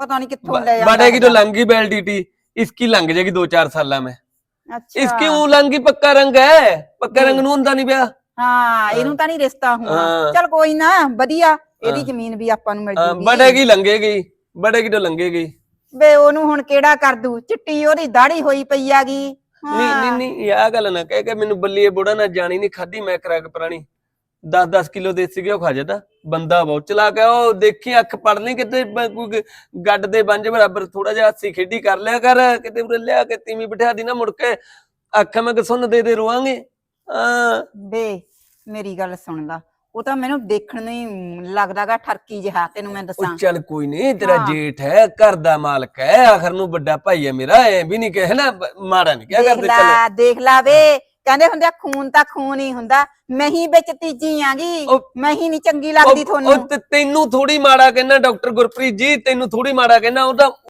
ਪਤਾ ਨਹੀਂ ਕਿੱਥੋਂ ਲੈ ਜਾਂਦਾ बढ़ेगी तो लंगी वैलिडिटी इसकी लंघ जाएगी दो चार साल में ਅੱਛਾ इसकी ऊ लंगी पक्का रंग है पक्का रंग ਨੂੰ ਹੁੰਦਾ ਨਹੀਂ ਪਿਆ ਹਾਂ ਇਹਨੂੰ ਤਾਂ ਨਹੀਂ ਰਿਸ਼ਤਾ ਹੋਣਾ ਹਾਂ। ਚਲ ਕੋਈ ਨਾ ਵਧੀਆ ਇਹਦੀ ਹਾਂ। ਜ਼ਮੀਨ ਵੀ ਆਪਾਂ ਨੂੰ ਮਿਲ ਹਾਂ, ਜੂਗੀ बढ़ेगी लंघेगी बढ़ेगी तो लंघेगी ਵੇ ਉਹਨੂੰ ਹੁਣ ਕਿਹੜਾ ਕਰ ਦੂ ਚਿੱਟੀ ਉਹਦੀ ਦਾੜੀ ਹੋਈ ਪਈ ਆਗੀ ਨਹੀਂ ਨਹੀਂ ਨਹੀਂ ਆਹ ਗੱਲ ਨਾ ਕਹਿ ਕੇ ਮੈਨੂੰ ਬੱਲੀਏ ਬੁੜਾ ਨਾ ਜਾਣੀ ਨਹੀਂ ਖਾਦੀ ਮੈਂ ਕਰਾ ਕੇ ਪੁਰਾਣੀ 10-10 ਕਿਲੋ ਦੇਸੀ ਘਿਓ ਖਾ ਜਾਂਦਾ ਬੰਦਾ ਬਹੁਤ ਚਲਾ ਕੇ ਉਹ ਦੇਖੀ ਅੱਖ ਪੜ ਲਈ ਕਿਤੇ ਬ- ਕੋਈ ਗੱਡ ਦੇ ਬੰਜ ਬਰਾਬਰ ਥੋੜਾ ਜਿਹਾ ਹੱਸੀ ਖੇਡੀ ਕਰ ਲਿਆ ਕਰ ਕਿਤੇ ਉਰੇ ਲਿਆ ਕੇ ਤੀਵੀਂ ਬਿਠਾ ਦੀ ਨਾ ਮੁੜ ਕੇ ਅੱਖ ਮੈਂ ਸੁਣ ਦੇ ਦੇ ਰੋਵਾਂਗੇ। ਹਾਂ। ਵੇ ਮੇਰੀ ਗੱਲ ਸੁਣ ਲਾ ਉਹ ਤਾਂ ਮੈਨੂੰ ਦੇਖਣ ਨੂੰ ਹੀ ਲੱਗਦਾਗਾ ਠਰਕੀ ਜਿਹਾ ਤੈਨੂੰ ਮੈਂ ਦੱਸਾਂ। ਚੱਲ ਕੋਈ ਨਹੀਂ ਤੇਰਾ ਹਾਂ। ਜੇਠ ਹੈ ਘਰ ਦਾ ਮਾਲਕ ਹੈ ਆਖਰ ਨੂੰ ਵੱਡਾ ਭਾਈ ਹੈ ਮੇਰਾ ਐ ਵੀ ਨਹੀਂ ਕਹੇ ਨਾ ਬ- ਮਾੜਾ ਨਹੀਂ ਕਿਆ ਦੇਖ ਕਰਦੇ ਚੱਲ। ਲਾ ਦੇਖ ਲਾ ਵੇ ਕਹਿੰਦੇ ਹੁੰਦੇ ਆ, ਖੂਨ ਤਾਂ ਖੂਨ ਹੀ ਹੁੰਦਾ। ਮੈਂ ਹੀ ਵਿੱਚ ਤੀਜੀ ਆਂਗੀ ਉਹ- ਮੈਂ ਹੀ ਨਹੀਂ ਚੰਗੀ ਲੱਗਦੀ ਉਹ- ਤੁਹਾਨੂੰ। ਉਹ ਤੇ ਤੈਨੂੰ ਥੋੜੀ ਮਾੜਾ ਕਹਿਣਾ ਡਾਕਟਰ ਗੁਰਪ੍ਰੀਤ ਜੀ ਤੈਨੂੰ ਥੋੜੀ ਮਾੜਾ ਕਹਿਣਾ ਉਹ ਤਾਂ